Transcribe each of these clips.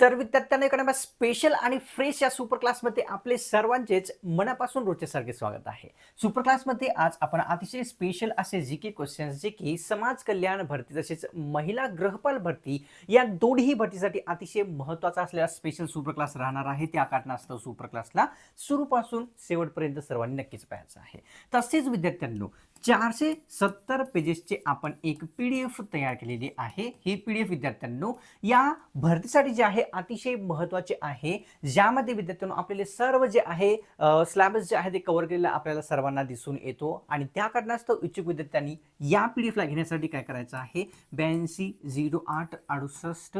तर विद्यार्थ्यांना इकडे स्पेशल आणि फ्रेश या सुपर क्लासमध्ये आपले सर्वांचेच मनापासून रोजच्यासारखे स्वागत आहे. सुपर क्लासमध्ये आज आपण अतिशय स्पेशल असे जी के क्वेश्चन्स जे की समाज कल्याण भरती तसेच महिला ग्रहपाल भरती या दोन्ही भरतीसाठी अतिशय महत्त्वाचा असलेला स्पेशल सुपर क्लास राहणार आहे. त्या कारणास्तव सुपर क्लासला सुरूपासून शेवटपर्यंत सर्वांनी नक्कीच पाहायचं आहे. तसेच विद्यार्थ्यांनो चारशे सत्तर पेजेसचे आपण एक पी डी एफ तयार केलेली आहे. ही पी डी एफ विद्यार्थ्यांनो या भरतीसाठी जे आहे अतिशय महत्त्वाचे आहे ज्यामध्ये विद्यार्थ्यांनो आपल्याला सर्व जे आहे स्लॅबस जे आहे ते कव्हर केलेलं आपल्याला सर्वांना दिसून येतो. आणि त्या कारणास्तव इच्छुक विद्यार्थ्यांनी या पी डी एफला घेण्यासाठी काय करायचं आहे? ब्याऐंशी झिरो आठ अडुसष्ट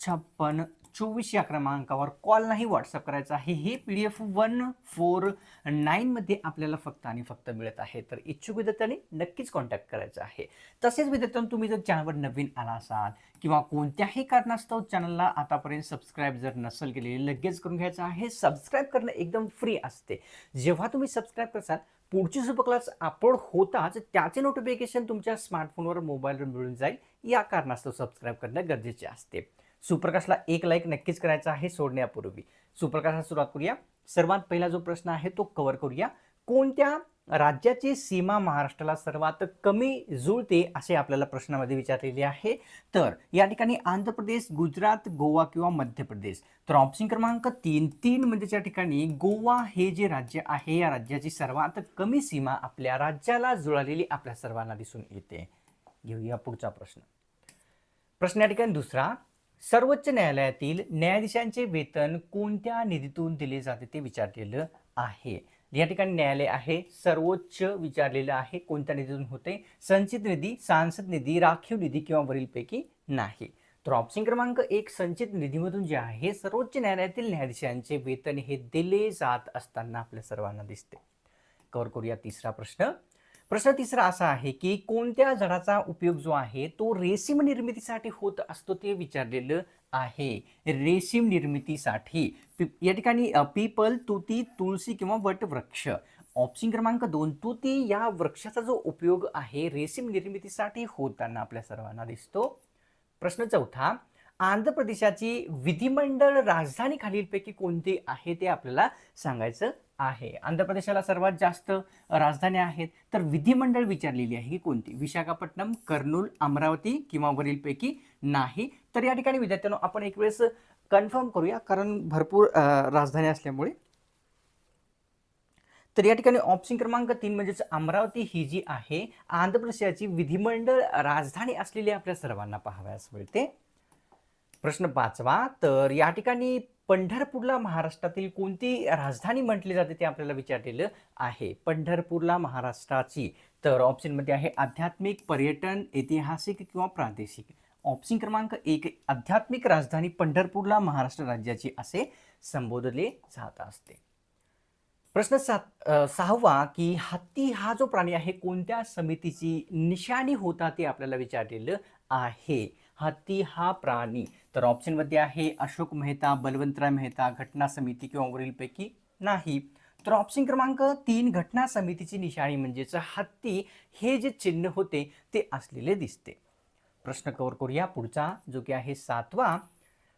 छप्पन चोवीस या क्रमांकावर कॉल नाही व्हॉट्सअप करायचा आहे. हे P D F one four नाईनमध्ये आपल्याला फक्त आणि फक्त मिळत आहे. तर इच्छुक विद्यार्थ्यांनी नक्कीच कॉन्टॅक्ट करायचा आहे. तसेच विद्यार्थ्यांना तुम्ही जर चॅनलवर नवीन आला असाल किंवा कोणत्याही कारणास्तव चॅनलला आतापर्यंत सबस्क्राईब जर नसेल केलेली लगेच करून घ्यायचं आहे. सबस्क्राईब करणं एकदम फ्री असते. जेव्हा तुम्ही सबस्क्राईब करसाल पुढची सुपर क्लास अपलोड होताच त्याचे नोटिफिकेशन तुमच्या स्मार्टफोनवर मोबाईलवर मिळून जाईल. या कारणास्तव सबस्क्राईब करणं गरजेचे असते. सुप्रकाशला एक लाईक नक्कीच करायचा आहे सोडण्यापूर्वी. सुप्रकाशला सुरुवात करूया. सर्वात पहिला जो प्रश्न आहे तो कव्हर करूया. कोणत्या राज्याची सीमा महाराष्ट्राला सर्वात कमी जुळते असे आपल्याला प्रश्नामध्ये विचारलेले आहे? तर या ठिकाणी आंध्र प्रदेश गुजरात गोवा किंवा मध्य प्रदेश. तर ऑप्शन क्रमांक तीन तीन म्हणजे या ठिकाणी गोवा हे जे राज्य आहे या राज्याची सर्वात कमी सीमा आपल्या राज्याला जुळलेली आपल्या सर्वांना दिसून येते. घेऊया पुढचा प्रश्न. प्रश्न या ठिकाणी दुसरा सर्वोच्च न्यायालयातील न्यायाधीशांचे वेतन कोणत्या निधीतून दिले जाते ते विचारलेलं आहे. या ठिकाणी न्यायालय आहे सर्वोच्च विचारलेलं आहे कोणत्या निधीतून होते? संचित निधी सांसद निधी राखीव निधी किंवा वरीलपैकी नाही. तर ऑप्शन क्रमांक एक संचित निधीमधून जे आहे सर्वोच्च न्यायालयातील न्यायाधीशांचे वेतन हे दिले जात असताना आपल्या सर्वांना दिसते. कवर करूया तिसरा प्रश्न. प्रश्न तिसरा असा आहे की कोणत्या झाडाचा उपयोग जो आहे तो रेशीम निर्मितीसाठी होत असतो ते विचारलेलं आहे. रेशीम निर्मितीसाठी या ठिकाणी पीपल तुती तुळशी किंवा वटवृक्ष. ऑप्शन क्रमांक दोन तुती या वृक्षाचा जो उपयोग आहे रेशीम निर्मितीसाठी होताना आपल्या सर्वांना दिसतो. प्रश्न चौथा आंध्र प्रदेशाची विधिमंडळ राजधानी खालीलपैकी कोणती आहे ते आपल्याला सांगायचं आहे. आंध्र प्रदेशाला सर्वात जास्त राजधान्या आहेत. तर विधिमंडळ विचारलेली आहे की कोणती? विशाखापट्टणम कर्नूल अमरावती किंवा वरीलपैकी नाही. तर या ठिकाणी विद्यार्थ्यांनो आपण एक वेळेस कन्फर्म करूया कारण भरपूर राजधानी असल्यामुळे. तर या ठिकाणी ऑप्शन क्रमांक तीन म्हणजेच अमरावती ही जी आहे आंध्र प्रदेशाची विधिमंडळ राजधानी असलेली आपल्या सर्वांना पाहाव्यास मिळते. प्रश्न पाचवा तर या ठिकाणी पंढरपूरला महाराष्ट्रातील कोणती राजधानी म्हटली जाते ते आपल्याला विचारलेलं आहे. पंढरपूरला महाराष्ट्राची तर ऑप्शनमध्ये आहे आध्यात्मिक पर्यटन ऐतिहासिक किंवा प्रादेशिक. ऑप्शन क्रमांक एक आध्यात्मिक राजधानी पंढरपूरला महाराष्ट्र राज्याची असे संबोधले जात असते. प्रश्न सात सहावा की हत्ती हा जो प्राणी आहे कोणत्या समितीची निशाणी होता ते आपल्याला विचारलेलं आहे. हत्ती हा प्राणी तर ऑप्शनमध्ये आहे अशोक मेहता बलवंतराय मेहता घटना समिती किंवा वरीलपैकी नाही. तर ऑप्शन क्रमांक तीन घटना समितीची निशाणी म्हणजेच हत्ती हे जे चिन्ह होते ते असलेले दिसते. प्रश्न कव्हर करूया पुढचा जो की आहे सातवा.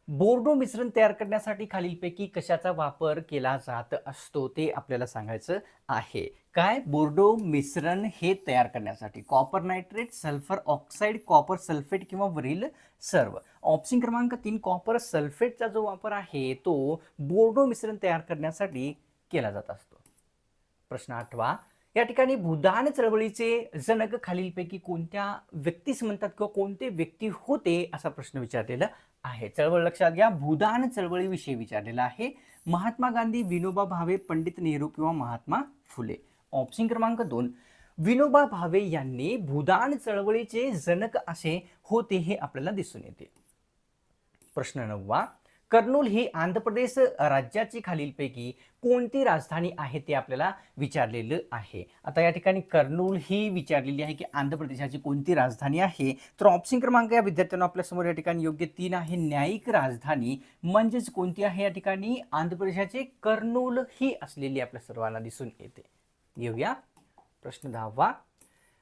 बोर्डो मिश्रण तयार करण्यासाठी खालीलपैकी कशाचा वापर केला जात असतो ते आपल्याला सांगायचं आहे. काय बोर्डो मिश्रण हे तयार करण्यासाठी? Copper nitrate sulphur oxide copper sulphate किंवा वरील सर्व. ऑप्शन क्रमांक तीन कॉपर सल्फेटचा जो वापर आहे तो बोर्डो मिश्रण तयार करण्यासाठी केला जात असतो. प्रश्न आठवा या ठिकाणी भूदान चळवळीचे जनक खालीलपैकी कोणत्या व्यक्तीस म्हणतात किंवा कोणते व्यक्ती होते असा प्रश्न विचारलेला आहे. चळवळ लक्षात घ्या भूदान चळवळीविषयी विचारलेला आहे. महात्मा गांधी विनोबा भावे पंडित नेहरू किंवा महात्मा फुले. ऑप्शन क्रमांक दोन विनोबा भावे यांनी भूदान चळवळीचे जनक असे होते हे आपल्याला दिसून येते. प्रश्न नववा कर्नूल ही आंध्र प्रदेश राज्याची खालीलपैकी कोणती राजधानी आहे ते आपल्याला विचारलेलं आहे. आता या ठिकाणी कर्नूल ही विचारलेली आहे की आंध्र प्रदेशाची कोणती राजधानी आहे? तर ऑप्शन क्रमांक या विद्यार्थ्यांना आपल्यासमोर या ठिकाणी योग्य तीन आहे. न्यायिक राजधानी म्हणजेच कोणती आहे या ठिकाणी? आंध्र प्रदेशाची कर्नूल ही असलेली आपल्या सर्वांना दिसून येते. येऊया. प्रश्न दहावा.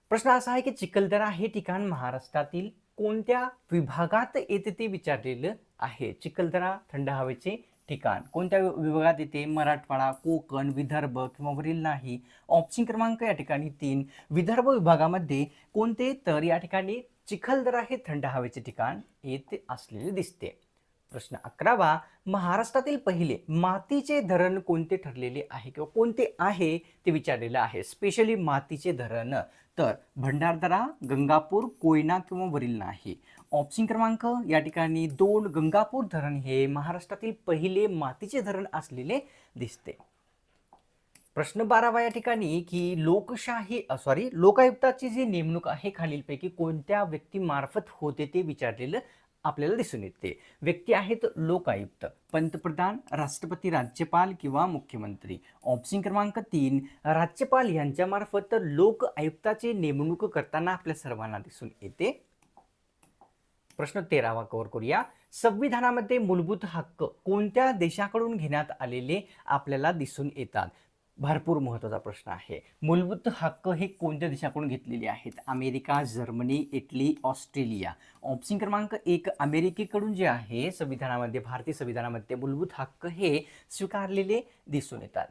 प्रश्न असा आहे की चिखलदरा हे ठिकाण महाराष्ट्रातील कोणत्या विभागात येते ते विचारलेलं आहे? चिखलदरा थंड हवेचे ठिकाण. कोणत्या वि- विभागात येते? मराठवाडा कोकण विदर्भ किंवा वरील नाही? ऑप्शन क्रमांक या ठिकाणी तीन. विदर्भ विभागामध्ये कोणते तर या ठिकाणी चिखलदरा हे थंड हवेचे ठिकाण येते असलेले दिसते. प्रश्न अकरावा महाराष्ट्रातील पहिले मातीचे धरण कोणते ठरलेले आहे किंवा कोणते आहे ते विचारलेलं आहे? स्पेशली मातीचे धरण. तर भंडारदरा गंगापूर कोयना किंवा वरील नाही. ऑप्शन क्रमांक या ठिकाणी दोन गंगापूर धरण हे महाराष्ट्रातील पहिले मातीचे धरण असलेले दिसते. प्रश्न बारावा या ठिकाणी की लोकशाही सॉरी लोकायुक्ताची जी नेमणूक आहे खालीलपैकी कोणत्या व्यक्तीमार्फत होते ते विचारलेलं आपल्याला दिसून येते. व्यक्ती आहेत लोकायुक्त पंतप्रधान राष्ट्रपती राज्यपाल किंवा मुख्यमंत्री. ऑप्शन क्रमांक तीन राज्यपाल यांच्यामार्फत लोक आयुक्ताची नेमणूक करताना आपल्या सर्वांना दिसून येते. प्रश्न तेरावा कव्हर करूया. संविधानामध्ये मूलभूत हक्क कोणत्या देशाकडून घेण्यात आलेले आपल्याला दिसून येतात? भरपूर महत्त्वाचा प्रश्न आहे. मूलभूत हक्क हे कोणत्या देशाकडून घेतलेले आहेत? America Germany Italy Australia. Option क्रमांक एक अमेरिकेकडून जे आहे संविधानामध्ये भारतीय संविधानामध्ये मूलभूत हक्क हे स्वीकारलेले दिसून येतात.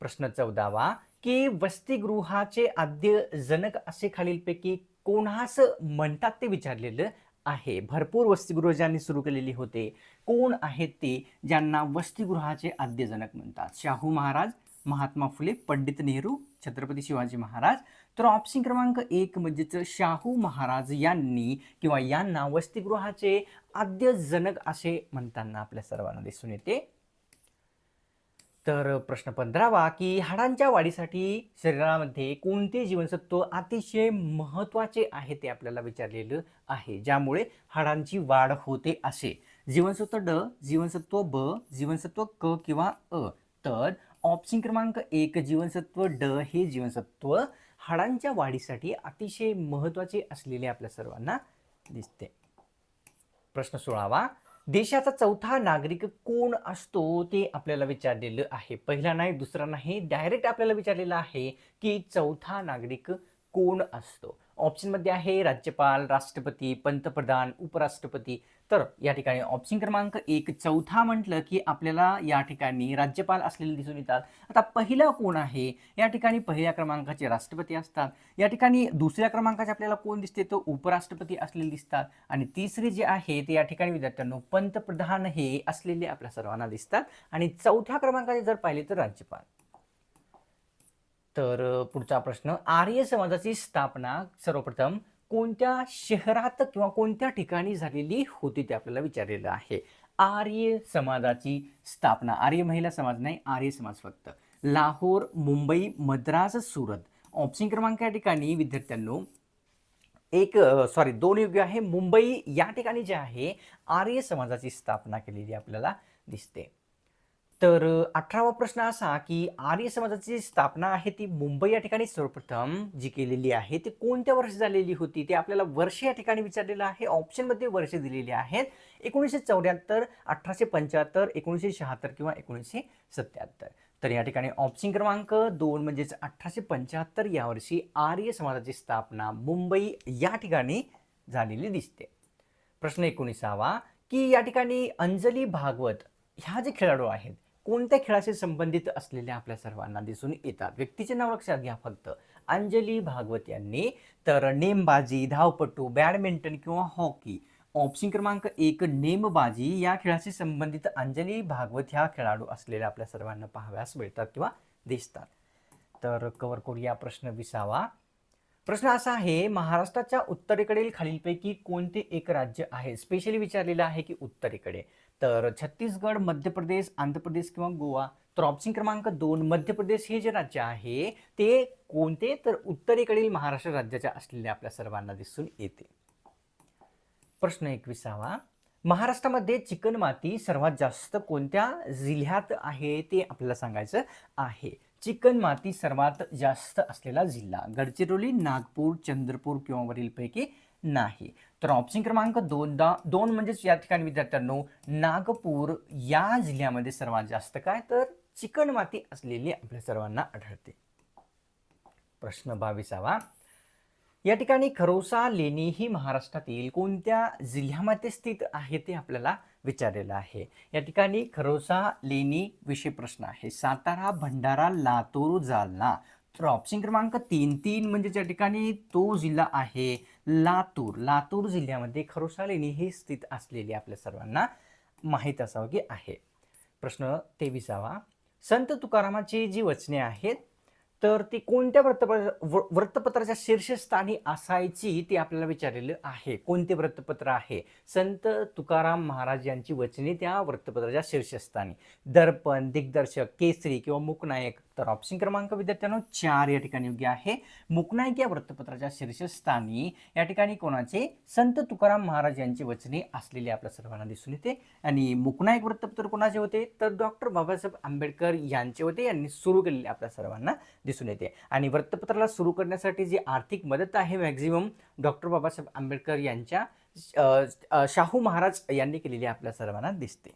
प्रश्न चौदावा की वसतिगृहाचे आद्य जनक असे खालीलपैकी कोणास म्हणतात ते विचारलेलं आहे? भरपूर वसतिगृह ज्यांनी सुरू केलेली होते कोण आहेत ते? ज्यांना वसतिगृहाचे आद्यजनक म्हणतात. शाहू महाराज महात्मा फुले पंडित नेहरू छत्रपती शिवाजी महाराज. तर ऑप्शन क्रमांक एक म्हणजेच शाहू महाराज यांनी किंवा यांना वसतिगृहाचे आद्य जनक असे म्हणताना आपल्या सर्वांना दिसून येते. तर प्रश्न पंधरावा की हाडांच्या वाढीसाठी शरीरामध्ये कोणते जीवनसत्व अतिशय महत्त्वाचे आहे ते आपल्याला विचारलेलं आहे ज्यामुळे हाडांची वाढ होते असे. जीवनसत्व ड जीवनसत्व ब जीवनसत्व क किंवा अ. तर ऑप्शन क्रमांक एक जीवनसत्व ड हे जीवनसत्व हाडांच्या वाढीसाठी अतिशय महत्त्वाचे असलेले आपल्या सर्वांना दिसते. प्रश्न सोळावा. देशाचा चौथा नागरिक कोण असतो ते आपल्याला विचारलेलं आहे. पहिला नाही दुसरा नाही डायरेक्ट आपल्याला विचारलेलं आहे की चौथा नागरिक कोण असतो? ऑप्शनमध्ये आहे राज्यपाल राष्ट्रपती पंतप्रधान उपराष्ट्रपती. तर या ठिकाणी ऑप्शन क्रमांक एक चौथा म्हटलं की आपल्याला या ठिकाणी राज्यपाल असलेले दिसून येतात. आता पहिला कोण आहे? या ठिकाणी पहिल्या क्रमांकाचे राष्ट्रपती असतात. या ठिकाणी दुसऱ्या क्रमांकाचे आपल्याला कोण दिसते? तो उपराष्ट्रपती असलेले दिसतात. आणि तिसरे जे आहे ते या ठिकाणी विद्यार्थ्यांनो पंतप्रधान हे असलेले आपल्या सर्वांना दिसतात. आणि चौथ्या क्रमांकाचे जर पाहिले तर राज्यपाल. तर पुढचा प्रश्न. आर्य समाजाची स्थापना सर्वप्रथम कोणत्या शहरात किंवा कोणत्या ठिकाणी झालेली होती ते आपल्याला विचारलेलं आहे. आर्य समाजाची स्थापना आर्य महिला समाज नाही आर्य समाज फक्त. लाहोर मुंबई मद्रास सुरत. ऑप्शन क्रमांक या ठिकाणी विद्यार्थ्यांनो. एक सॉरी दोन योग्य आहे. मुंबई या ठिकाणी जे आहे आर्य समाजाची स्थापना केलेली आपल्याला दिसते. तर अठरावा प्रश्न असा की आर्य समाजाची स्थापना आहे ती मुंबई या ठिकाणी सर्वप्रथम जी केलेली आहे ती कोणत्या वर्षी झालेली होती? ते आपल्याला वर्ष या ठिकाणी विचारलेलं आहे. ऑप्शनमध्ये वर्ष दिलेली आहेत. एकोणीसशे चौऱ्याहत्तर अठराशे पंच्याहत्तर एकोणीसशे शहात्तर किंवा एकोणीसशे सत्याहत्तर. तर या ठिकाणी ऑप्शन क्रमांक दोन म्हणजेच अठराशे पंच्याहत्तर या वर्षी आर्य समाजाची स्थापना मुंबई या ठिकाणी झालेली दिसते. प्रश्न एकोणीसावा की या ठिकाणी अंजली भागवत ह्या जे खेळाडू आहेत कोणत्या खेळाशी संबंधित असलेल्या आपल्या सर्वांना दिसून येतात? व्यक्तीचे नाव लक्षात घ्या फक्त. अंजली भागवत यांनी तर नेमबाजी धावपटू बॅडमिंटन किंवा हॉकी ऑप्शन क्रमांक एक नेमबाजी या खेळाशी संबंधित अंजली भागवत ह्या खेळाडू असलेल्या आपल्या सर्वांना पाहाव्यास मिळतात किंवा दिसतात. तर कवर करूया प्रश्न विसावा. प्रश्न असा आहे महाराष्ट्राच्या उत्तरेकडील खालीलपैकी कोणते एक राज्य आहे? स्पेशली विचारलेलं आहे की उत्तरेकडे. तर छत्तीसगड मध्य प्रदेश आंध्र प्रदेश किंवा गोवा तर ऑप्शन क्रमांक दोन मध्य प्रदेश हे जे राज्य आहे ते कोणते? तर उत्तरेकडील महाराष्ट्र राज्याच्या असलेले आपल्या सर्वांना दिसून येते. प्रश्न एकविसावा. महाराष्ट्रामध्ये चिकन माती सर्वात जास्त कोणत्या जिल्ह्यात आहे ते आपल्याला सांगायचं आहे. चिकन माती सर्वात जास्त असलेला जिल्हा गडचिरोली नागपूर चंद्रपूर किंवा वरीलपैकी नाही. तर ऑप्शन क्रमांक दोनदा दोन म्हणजेच या ठिकाणी विद्यार्थ्यांनो नागपूर या जिल्ह्यामध्ये सर्वात जास्त काय? तर चिकणमाती असलेली आपल्या सर्वांना आढळते. प्रश्न बावीसावा. या ठिकाणी खरोसा लेणी ही महाराष्ट्रातील कोणत्या जिल्ह्यामध्ये स्थित आहे ते आपल्याला विचारलेलं आहे. या ठिकाणी खरोसा लेणी विषय प्रश्न आहे. सातारा भंडारा लातूर जालना. तर ऑप्शन क्रमांक तीन तीन म्हणजे ज्या ठिकाणी तो जिल्हा आहे लातूर. लातूर जिल्ह्यामध्ये खरोसा लेणी हे स्थित असलेली आपल्या सर्वांना माहीत असावं की आहे. प्रश्न तेविसावा. संत तुकारामाची जी वचने आहेत तर ती कोणत्या वृत्तपत्र व- वृत्तपत्राच्या शीर्षस्थानी असायची ते आपल्याला विचारलेलं आहे. कोणते वृत्तपत्र आहे? संत तुकाराम महाराज यांची वचने त्या वृत्तपत्राच्या शीर्षस्थानी. दर्पण दिग्दर्शक केसरी किंवा मुकनायक तर ऑप्शन क्रमांक विद्यार्थ्यांनो चार या ठिकाणी योग्य आहे. मुकनायक या वृत्तपत्राच्या शीर्षस्थानी या ठिकाणी कोणाचे? संत तुकाराम महाराज यांची वचने असलेली आपल्या सर्वांना दिसून येते. आणि मुकनायक वृत्तपत्र कोणाचे होते? तर डॉक्टर बाबासाहेब आंबेडकर यांचे होते. यांनी सुरू केलेले आपल्या सर्वांना दिसून येते. आणि वृत्तपत्राला सुरू करण्यासाठी जी आर्थिक मदत आहे मॅक्झिमम डॉक्टर बाबासाहेब आंबेडकर यांच्या शाहू महाराज यांनी केलेली आपल्या सर्वांना दिसते.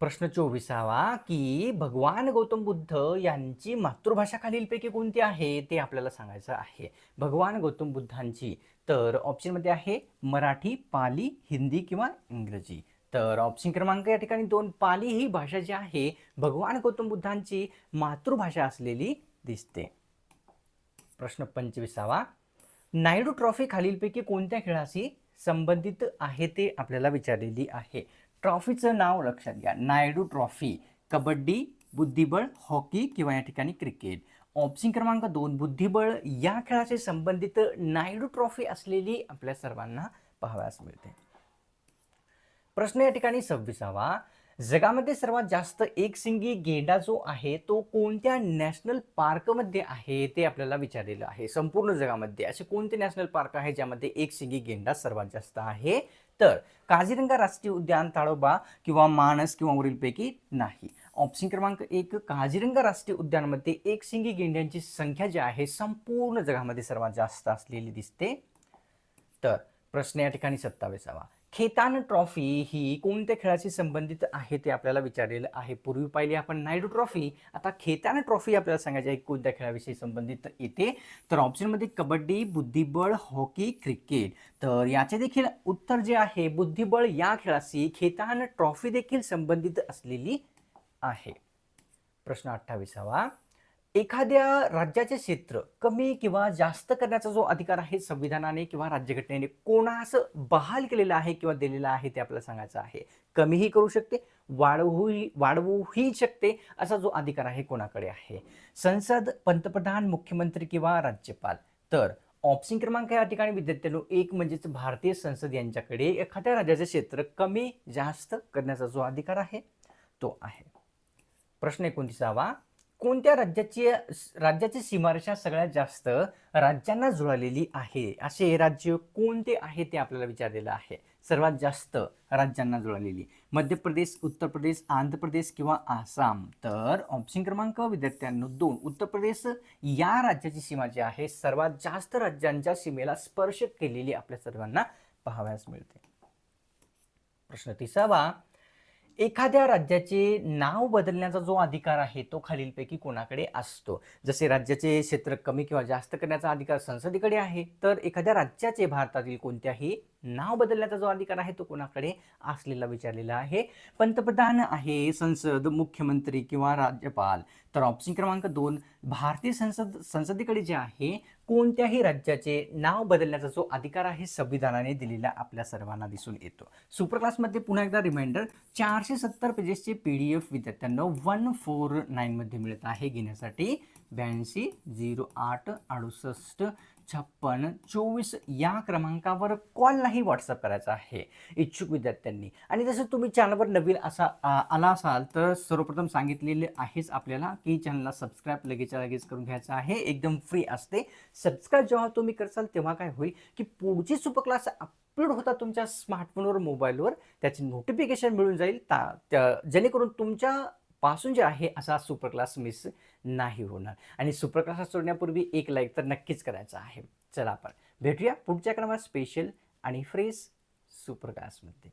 प्रश्न चोवीसावा की भगवान गौतम बुद्ध यांची मातृभाषा खालीलपैकी कोणती आहे? ते आपल्याला सांगायचं आहे. भगवान गौतम बुद्धांची तर ऑप्शनमध्ये आहे मराठी पाली हिंदी किंवा इंग्रजी. तर ऑप्शन क्रमांक या ठिकाणी दोन पाली ही भाषा जी आहे भगवान गौतम बुद्धांची मातृभाषा असलेली दिसते. प्रश्न पंचवीसावा नायडू ट्रॉफी खालीलपैकी कोणत्या खेळाशी संबंधित आहे ते आपल्याला विचारलेली आहे. ट्रॉफीचं नाव लक्षात घ्या. नायडू ट्रॉफी कबड्डी बुद्धिबळ हॉकी किंवा या ठिकाणी क्रिकेट. ऑप्शन क्रमांक दोन बुद्धिबळ या खेळाशी संबंधित नायडू ट्रॉफी असलेली आपल्या सर्वांना पाहावयास मिळते. प्रश्न या ठिकाणी सव्वीसावा. जगामध्ये सर्वात जास्त एकसिंगी गेंडा जो आहे तो कोणत्या नॅशनल पार्कमध्ये आहे ते आपल्याला विचारलेलं आहे. संपूर्ण जगामध्ये असे कोणते नॅशनल पार्क आहे ज्यामध्ये एकसिंगी गेंडा सर्वात जास्त आहे? तर काझीरंगा राष्ट्रीय उद्यान ताडोबा किंवा मानस किंवा वरीलपैकी नाही. ऑप्शन क्रमांक एक काझीरंगा राष्ट्रीय उद्यानमध्ये एकसिंगी गेंड्यांची संख्या जी आहे संपूर्ण जगामध्ये सर्वात जास्त असलेली दिसते. तर प्रश्न या ठिकाणी सत्तावीसावा. खेतान ट्रॉफी ही कोणत्या खेळाशी संबंधित आहे ते आपल्याला विचारलेलं आहे. पूर्वी पाहिली आपण नायडू ट्रॉफी. आता खेतान ट्रॉफी आपल्याला सांगायची आहे कोणत्या खेळाविषयी संबंधित येते? तर ऑप्शनमध्ये कबड्डी बुद्धिबळ हॉकी क्रिकेट. तर याचे देखील उत्तर जे आहे बुद्धिबळ या खेळाशी खेतान ट्रॉफी देखील संबंधित असलेली आहे. प्रश्न अठ्ठावीसावा. एखाद्या राज्याचे क्षेत्र कमी किंवा जास्त करण्याचा जो अधिकार आहे संविधानाने किंवा राज्यघटनेने कोणास बहाल केलेला आहे किंवा दिलेला आहे ते आपल्याला सांगायचं आहे. कमीही करू शकते वाढवूही वाढवूही शकते असा जो अधिकार आहे कोणाकडे आहे? संसद पंतप्रधान मुख्यमंत्री किंवा राज्यपाल? तर ऑप्शन क्रमांक या ठिकाणी विद्यार्थ्यांनो एक म्हणजेच भारतीय संसद यांच्याकडे एखाद्या राज्याचे क्षेत्र कमी जास्त करण्याचा जो अधिकार आहे तो आहे. प्रश्न एकोणतीसावा. कोणत्या राज्याची राज्याची सीमारेषा सगळ्यात जास्त राज्यांना जुळलेली आहे? असे राज्य कोणते आहे ते आपल्याला विचारलेलं आहे? सर्वात जास्त राज्यांना जुळलेली. मध्य प्रदेश उत्तर प्रदेश आंध्र प्रदेश किंवा आसाम? तर ऑप्शन क्रमांक विद्यार्थ्यांनो दोन. उत्तर प्रदेश या राज्याची सीमा जी आहे सर्वात जास्त राज्यांच्या सीमेला स्पर्श केलेली आपल्या सर्वांना पाहावयास मिळते. प्रश्न तिसावा. एखाद्या राज्याचे नाव बदलण्याचा जो अधिकार आहे तो खालीलपैकी कोणाकडे असतो? जसे राज्याचे क्षेत्र कमी किंवा जास्त करण्याचा अधिकार संसदेकडे आहे तर एखाद्या राज्याचे भारतातील कोणत्याही नाव बदलण्याचा जो अधिकार आहे तो कोणाकडे असलेला विचारलेला आहे? पंतप्रधान आहे संसद मुख्यमंत्री किंवा राज्यपाल. तर ऑप्शन क्रमांक दोन भारतीय संसद संसदेकडे जे आहे कोणत्याही राज्याचे नाव बदलण्याचा जो अधिकार आहे संविधानाने दिलेला आपल्या सर्वांना दिसून येतो. सुपर क्लासमध्ये पुन्हा एकदा रिमाइंडर चारशे सत्तर पेजेसचे पी डी एफ विद्यार्थ्यांना वन फोर नाईनमध्ये मिळत आहे घेण्यासाठी. ब्याऐंशी झिरो आठ अडुसष्ट छप्पन चोवीस या क्रमांकावर कॉल नाही व्हॉट्सअप करायचा आहे. इच्छुक विद्यार्थ्यांनी. आणि जसं तुम्ही चॅनलवर नवीन असा आला असाल तर सर्वप्रथम सांगितलेले आहेच आपल्याला की चॅनलला सबस्क्राईब लगेच लगेच करून घ्यायचं आहे. एकदम फ्री असते. सबस्क्राईब जेव्हा तुम्ही करसाल तेव्हा काय होईल की पुढची सुपर क्लास अपलोड होता तुमच्या स्मार्टफोनवर मोबाईलवर त्याची नोटिफिकेशन मिळून जाईल. ता त्या- जेणेकरून तुमच्या पासून जे आहे असा सुपर क्लास मिस नाही होणार. आणि सुपर क्लास सोडण्यापूर्वी एक लाईक तर नक्कीच करायचा आहे. चला आपण भेटूया पुढच्या क्रमात स्पेशल आणि फ्रेश सुपर क्लासमध्ये